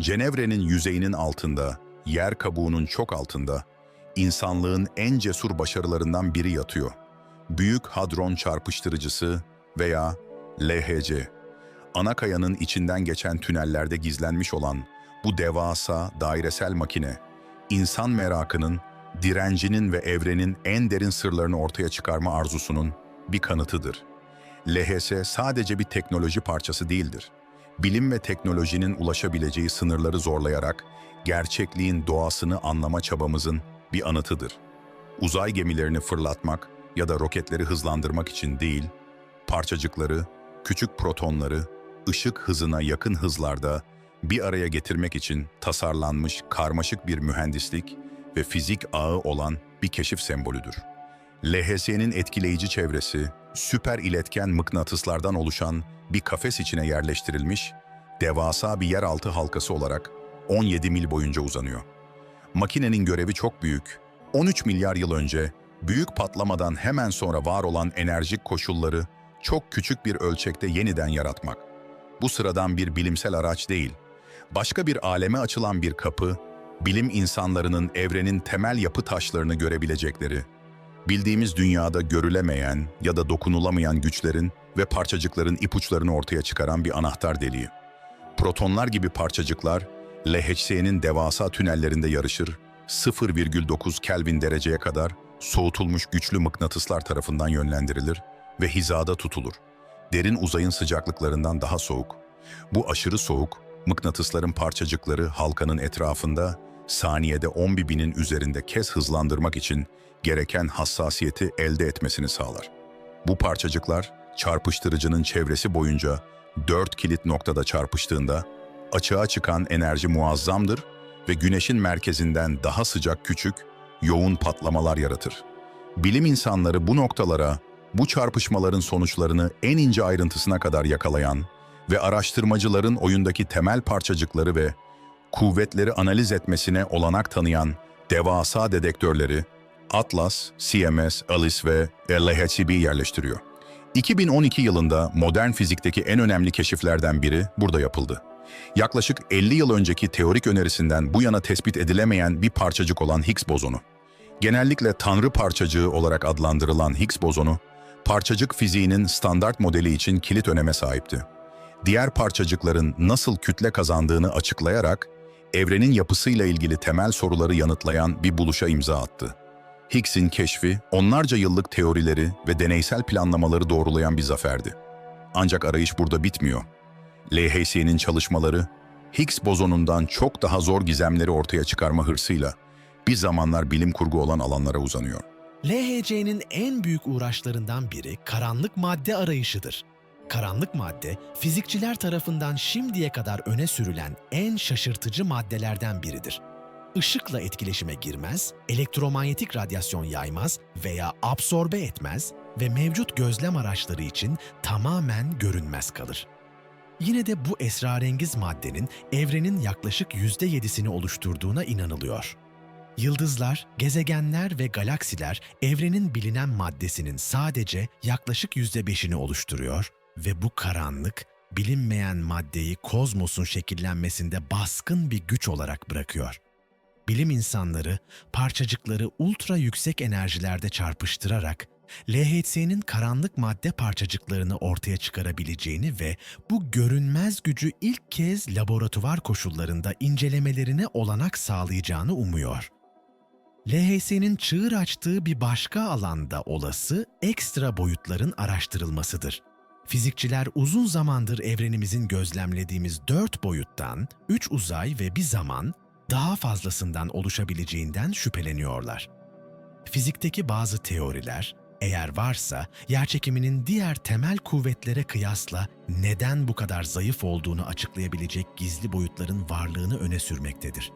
Cenevre'nin yüzeyinin altında, yer kabuğunun çok altında, insanlığın en cesur başarılarından biri yatıyor. Büyük Hadron Çarpıştırıcısı veya LHC. Anakayanın içinden geçen tünellerde gizlenmiş olan bu devasa dairesel makine, insan merakının, direncinin ve evrenin en derin sırlarını ortaya çıkarma arzusunun bir kanıtıdır. LHS sadece bir teknoloji parçası değildir. Bilim ve teknolojinin ulaşabileceği sınırları zorlayarak gerçekliğin doğasını anlama çabamızın bir anıtıdır. Uzay gemilerini fırlatmak ya da roketleri hızlandırmak için değil, parçacıkları, küçük protonları ışık hızına yakın hızlarda bir araya getirmek için tasarlanmış karmaşık bir mühendislik ve fizik ağı olan bir keşif sembolüdür. LHS'nin etkileyici çevresi, süper iletken mıknatıslardan oluşan bir kafes içine yerleştirilmiş, devasa bir yeraltı halkası olarak 17 mil boyunca uzanıyor. Makinenin görevi çok büyük. 13 milyar yıl önce büyük patlamadan hemen sonra var olan enerjik koşulları çok küçük bir ölçekte yeniden yaratmak. Bu sıradan bir bilimsel araç değil. Başka bir aleme açılan bir kapı, bilim insanlarının evrenin temel yapı taşlarını görebilecekleri, bildiğimiz dünyada görülemeyen ya da dokunulamayan güçlerin ve parçacıkların ipuçlarını ortaya çıkaran bir anahtar deliği. Protonlar gibi parçacıklar, LHC'nin devasa tünellerinde yarışır, 0,9 Kelvin dereceye kadar soğutulmuş güçlü mıknatıslar tarafından yönlendirilir ve hizada tutulur. Derin uzayın sıcaklıklarından daha soğuk. Bu aşırı soğuk, mıknatısların parçacıkları halkanın etrafında saniyede 10 binin üzerinde kez hızlandırmak için gereken hassasiyeti elde etmesini sağlar. Bu parçacıklar çarpıştırıcının çevresi boyunca dört kilit noktada çarpıştığında açığa çıkan enerji muazzamdır ve güneşin merkezinden daha sıcak küçük, yoğun patlamalar yaratır. Bilim insanları bu noktalara, bu çarpışmaların sonuçlarını en ince ayrıntısına kadar yakalayan ve araştırmacıların oyundaki temel parçacıkları ve kuvvetleri analiz etmesine olanak tanıyan devasa dedektörleri Atlas, CMS, ALICE ve LHCb yerleştiriyor. 2012 yılında modern fizikteki en önemli keşiflerden biri burada yapıldı. Yaklaşık 50 yıl önceki teorik önerisinden bu yana tespit edilemeyen bir parçacık olan Higgs bozonu. Genellikle tanrı parçacığı olarak adlandırılan Higgs bozonu, parçacık fiziğinin standart modeli için kilit öneme sahipti. Diğer parçacıkların nasıl kütle kazandığını açıklayarak, evrenin yapısıyla ilgili temel soruları yanıtlayan bir buluşa imza attı. Higgs'in keşfi, onlarca yıllık teorileri ve deneysel planlamaları doğrulayan bir zaferdi. Ancak arayış burada bitmiyor. LHC'nin çalışmaları, Higgs bozonundan çok daha zor gizemleri ortaya çıkarma hırsıyla bir zamanlar bilim kurgu olan alanlara uzanıyor. LHC'nin en büyük uğraşlarından biri karanlık madde arayışıdır. Karanlık madde, fizikçiler tarafından şimdiye kadar öne sürülen en şaşırtıcı maddelerden biridir. Işıkla etkileşime girmez, elektromanyetik radyasyon yaymaz veya absorbe etmez ve mevcut gözlem araçları için tamamen görünmez kalır. Yine de bu esrarengiz maddenin evrenin yaklaşık %7'sini oluşturduğuna inanılıyor. Yıldızlar, gezegenler ve galaksiler evrenin bilinen maddesinin sadece yaklaşık %5'ini oluşturuyor ve bu karanlık, bilinmeyen maddeyi kozmosun şekillenmesinde baskın bir güç olarak bırakıyor. Bilim insanları parçacıkları ultra yüksek enerjilerde çarpıştırarak LHC'nin karanlık madde parçacıklarını ortaya çıkarabileceğini ve bu görünmez gücü ilk kez laboratuvar koşullarında incelemelerine olanak sağlayacağını umuyor. LHC'nin çığır açtığı bir başka alanda olası ekstra boyutların araştırılmasıdır. Fizikçiler uzun zamandır evrenimizin gözlemlediğimiz dört boyuttan, üç uzay ve bir zaman daha fazlasından oluşabileceğinden şüpheleniyorlar. Fizikteki bazı teoriler, eğer varsa yerçekiminin diğer temel kuvvetlere kıyasla neden bu kadar zayıf olduğunu açıklayabilecek gizli boyutların varlığını öne sürmektedir.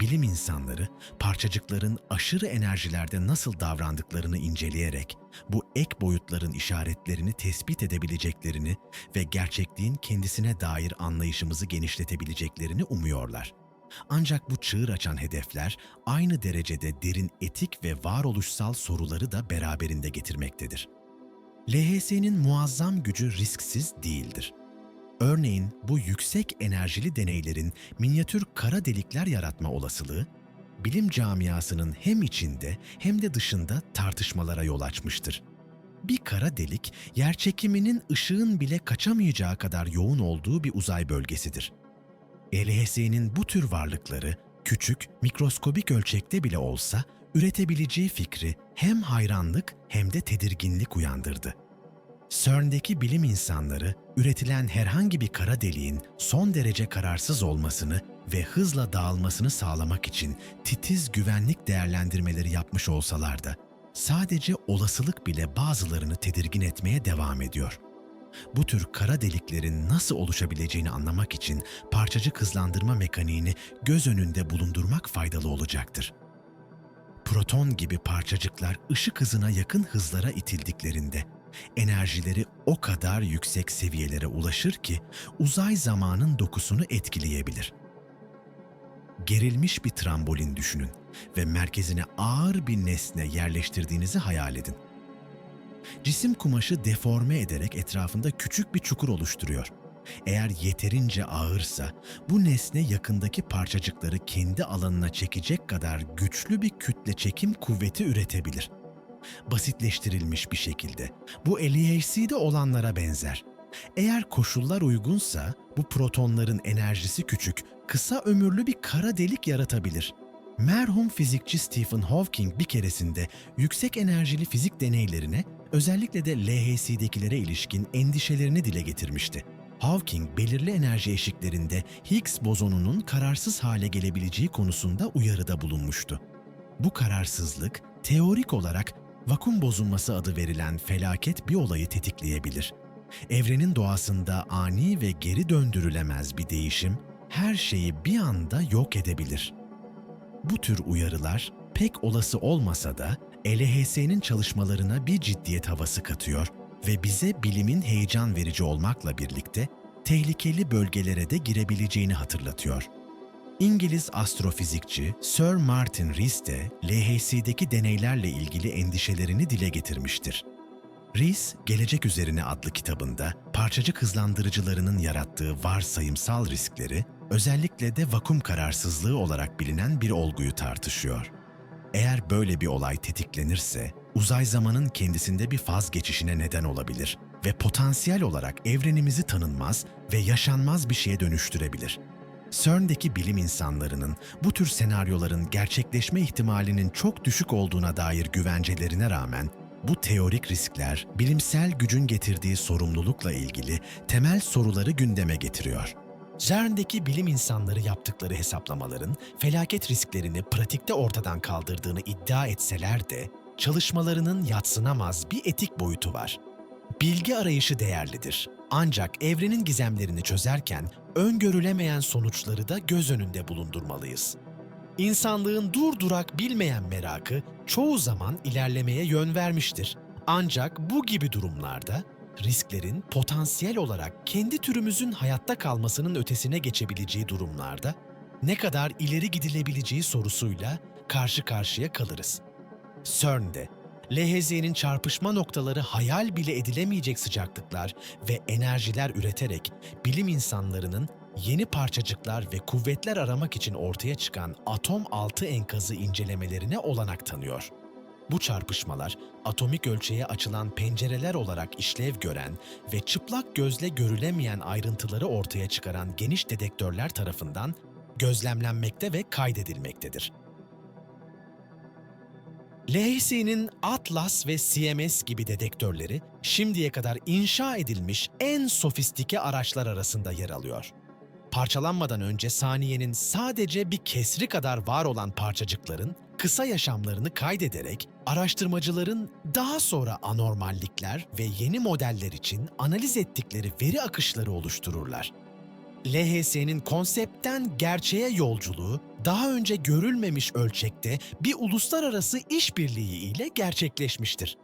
Bilim insanları parçacıkların aşırı enerjilerde nasıl davrandıklarını inceleyerek bu ek boyutların işaretlerini tespit edebileceklerini ve gerçekliğin kendisine dair anlayışımızı genişletebileceklerini umuyorlar. Ancak bu çığır açan hedefler aynı derecede derin etik ve varoluşsal soruları da beraberinde getirmektedir. LHS'nin muazzam gücü risksiz değildir. Örneğin bu yüksek enerjili deneylerin minyatür kara delikler yaratma olasılığı, bilim camiasının hem içinde hem de dışında tartışmalara yol açmıştır. Bir kara delik, yerçekiminin ışığın bile kaçamayacağı kadar yoğun olduğu bir uzay bölgesidir. LHS'nin bu tür varlıkları küçük, mikroskobik ölçekte bile olsa üretebileceği fikri hem hayranlık hem de tedirginlik uyandırdı. CERN'deki bilim insanları üretilen herhangi bir kara deliğin son derece kararsız olmasını ve hızla dağılmasını sağlamak için titiz güvenlik değerlendirmeleri yapmış olsalar da sadece olasılık bile bazılarını tedirgin etmeye devam ediyor. Bu tür kara deliklerin nasıl oluşabileceğini anlamak için parçacık hızlandırma mekaniğini göz önünde bulundurmak faydalı olacaktır. Proton gibi parçacıklar ışık hızına yakın hızlara itildiklerinde enerjileri o kadar yüksek seviyelere ulaşır ki uzay zamanın dokusunu etkileyebilir. Gerilmiş bir trambolin düşünün ve merkezine ağır bir nesne yerleştirdiğinizi hayal edin. Cisim kumaşı deforme ederek etrafında küçük bir çukur oluşturuyor. Eğer yeterince ağırsa bu nesne yakındaki parçacıkları kendi alanına çekecek kadar güçlü bir kütle çekim kuvveti üretebilir. Basitleştirilmiş bir şekilde bu LHC'de olanlara benzer. Eğer koşullar uygunsa bu protonların enerjisi küçük, kısa ömürlü bir kara delik yaratabilir. Merhum fizikçi Stephen Hawking bir keresinde yüksek enerjili fizik deneylerine özellikle de LHC'dekilere ilişkin endişelerini dile getirmişti. Hawking belirli enerji eşiklerinde Higgs bozonunun kararsız hale gelebileceği konusunda uyarıda bulunmuştu. Bu kararsızlık teorik olarak vakum bozulması adı verilen felaket bir olayı tetikleyebilir. Evrenin doğasında ani ve geri döndürülemez bir değişim her şeyi bir anda yok edebilir. Bu tür uyarılar pek olası olmasa da LHS'nin çalışmalarına bir ciddiyet havası katıyor ve bize bilimin heyecan verici olmakla birlikte tehlikeli bölgelere de girebileceğini hatırlatıyor. İngiliz astrofizikçi Sir Martin Rees de LHC'deki deneylerle ilgili endişelerini dile getirmiştir. Rees, Gelecek Üzerine adlı kitabında parçacık hızlandırıcılarının yarattığı varsayımsal riskleri, özellikle de vakum kararsızlığı olarak bilinen bir olguyu tartışıyor. Eğer böyle bir olay tetiklenirse, uzay zamanın kendisinde bir faz geçişine neden olabilir ve potansiyel olarak evrenimizi tanınmaz ve yaşanmaz bir şeye dönüştürebilir. CERN'deki bilim insanlarının bu tür senaryoların gerçekleşme ihtimalinin çok düşük olduğuna dair güvencelerine rağmen bu teorik riskler bilimsel gücün getirdiği sorumlulukla ilgili temel soruları gündeme getiriyor. CERN'deki bilim insanları yaptıkları hesaplamaların felaket risklerini pratikte ortadan kaldırdığını iddia etseler de çalışmalarının yatsınamaz bir etik boyutu var. Bilgi arayışı değerlidir. Ancak evrenin gizemlerini çözerken öngörülemeyen sonuçları da göz önünde bulundurmalıyız. İnsanlığın durdurak bilmeyen merakı çoğu zaman ilerlemeye yön vermiştir. Ancak bu gibi durumlarda risklerin potansiyel olarak kendi türümüzün hayatta kalmasının ötesine geçebileceği durumlarda ne kadar ileri gidilebileceği sorusuyla karşı karşıya kalırız. CERN'de LHZ'nin çarpışma noktaları hayal bile edilemeyecek sıcaklıklar ve enerjiler üreterek bilim insanlarının yeni parçacıklar ve kuvvetler aramak için ortaya çıkan atom altı enkazı incelemelerine olanak tanıyor. Bu çarpışmalar atomik ölçeğe açılan pencereler olarak işlev gören ve çıplak gözle görülemeyen ayrıntıları ortaya çıkaran geniş dedektörler tarafından gözlemlenmekte ve kaydedilmektedir. LHC'nin Atlas ve CMS gibi dedektörleri şimdiye kadar inşa edilmiş en sofistike araçlar arasında yer alıyor. Parçalanmadan önce saniyenin sadece bir kesri kadar var olan parçacıkların kısa yaşamlarını kaydederek araştırmacıların daha sonra anormallikler ve yeni modeller için analiz ettikleri veri akışları oluştururlar. LHS'nin konseptten gerçeğe yolculuğu daha önce görülmemiş ölçekte bir uluslararası işbirliği ile gerçekleşmiştir.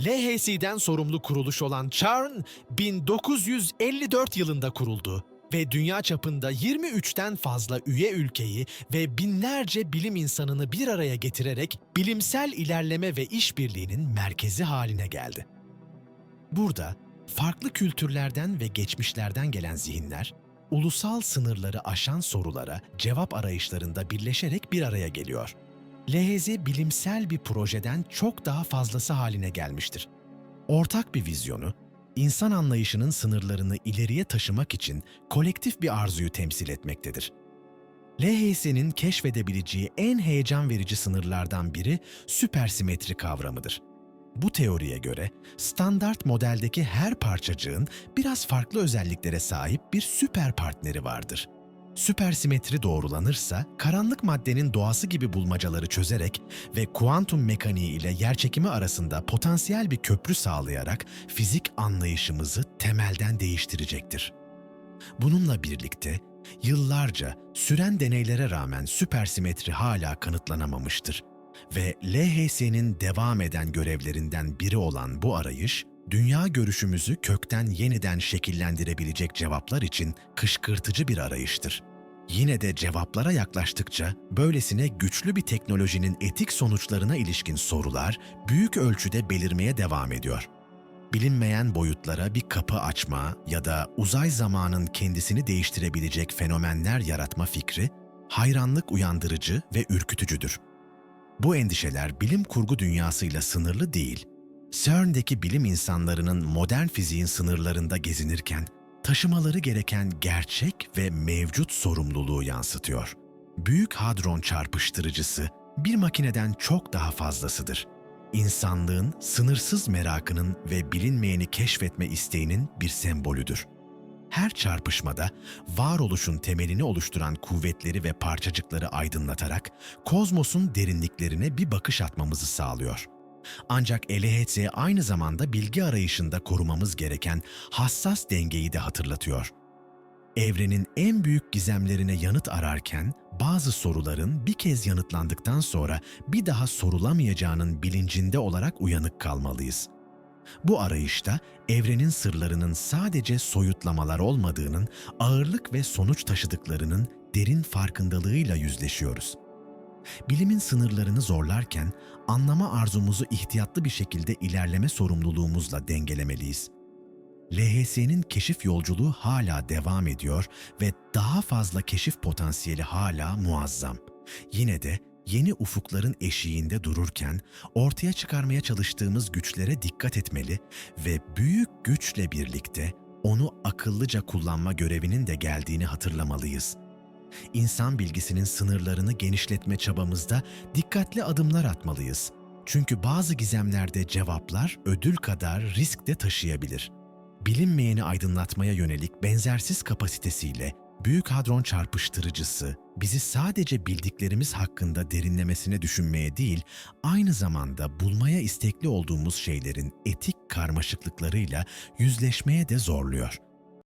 LHC'den sorumlu kuruluş olan CERN 1954 yılında kuruldu ve dünya çapında 23'ten fazla üye ülkeyi ve binlerce bilim insanını bir araya getirerek bilimsel ilerleme ve işbirliğinin merkezi haline geldi. Burada Farklı kültürlerden ve geçmişlerden gelen zihinler, ulusal sınırları aşan sorulara cevap arayışlarında birleşerek bir araya geliyor. LHZ bilimsel bir projeden çok daha fazlası haline gelmiştir. Ortak bir vizyonu, insan anlayışının sınırlarını ileriye taşımak için kolektif bir arzuyu temsil etmektedir. LHS'nin keşfedebileceği en heyecan verici sınırlardan biri süpersimetri kavramıdır. Bu teoriye göre standart modeldeki her parçacığın biraz farklı özelliklere sahip bir süper partneri vardır. Süpersimetri doğrulanırsa karanlık maddenin doğası gibi bulmacaları çözerek ve kuantum mekaniği ile yerçekimi arasında potansiyel bir köprü sağlayarak fizik anlayışımızı temelden değiştirecektir. Bununla birlikte yıllarca süren deneylere rağmen süpersimetri hala kanıtlanamamıştır ve LHS'nin devam eden görevlerinden biri olan bu arayış, dünya görüşümüzü kökten yeniden şekillendirebilecek cevaplar için kışkırtıcı bir arayıştır. Yine de cevaplara yaklaştıkça böylesine güçlü bir teknolojinin etik sonuçlarına ilişkin sorular büyük ölçüde belirmeye devam ediyor. Bilinmeyen boyutlara bir kapı açma ya da uzay zamanın kendisini değiştirebilecek fenomenler yaratma fikri hayranlık uyandırıcı ve ürkütücüdür. Bu endişeler bilim kurgu dünyasıyla sınırlı değil. CERN'deki bilim insanlarının modern fiziğin sınırlarında gezinirken taşımaları gereken gerçek ve mevcut sorumluluğu yansıtıyor. Büyük hadron çarpıştırıcısı bir makineden çok daha fazlasıdır. İnsanlığın sınırsız merakının ve bilinmeyeni keşfetme isteğinin bir sembolüdür. Her çarpışmada varoluşun temelini oluşturan kuvvetleri ve parçacıkları aydınlatarak kozmosun derinliklerine bir bakış atmamızı sağlıyor. Ancak LHC aynı zamanda bilgi arayışında korumamız gereken hassas dengeyi de hatırlatıyor. Evrenin en büyük gizemlerine yanıt ararken bazı soruların bir kez yanıtlandıktan sonra bir daha sorulamayacağının bilincinde olarak uyanık kalmalıyız. Bu arayışta evrenin sırlarının sadece soyutlamalar olmadığının, ağırlık ve sonuç taşıdıklarının derin farkındalığıyla yüzleşiyoruz. Bilimin sınırlarını zorlarken anlama arzumuzu ihtiyatlı bir şekilde ilerleme sorumluluğumuzla dengelemeliyiz. LHS'nin keşif yolculuğu hala devam ediyor ve daha fazla keşif potansiyeli hala muazzam. Yine de yeni ufukların eşiğinde dururken ortaya çıkarmaya çalıştığımız güçlere dikkat etmeli ve büyük güçle birlikte onu akıllıca kullanma görevinin de geldiğini hatırlamalıyız. İnsan bilgisinin sınırlarını genişletme çabamızda dikkatli adımlar atmalıyız. Çünkü bazı gizemlerde cevaplar ödül kadar risk de taşıyabilir. Bilinmeyeni aydınlatmaya yönelik benzersiz kapasitesiyle Büyük Hadron Çarpıştırıcısı bizi sadece bildiklerimiz hakkında derinlemesine düşünmeye değil, aynı zamanda bulmaya istekli olduğumuz şeylerin etik karmaşıklıklarıyla yüzleşmeye de zorluyor.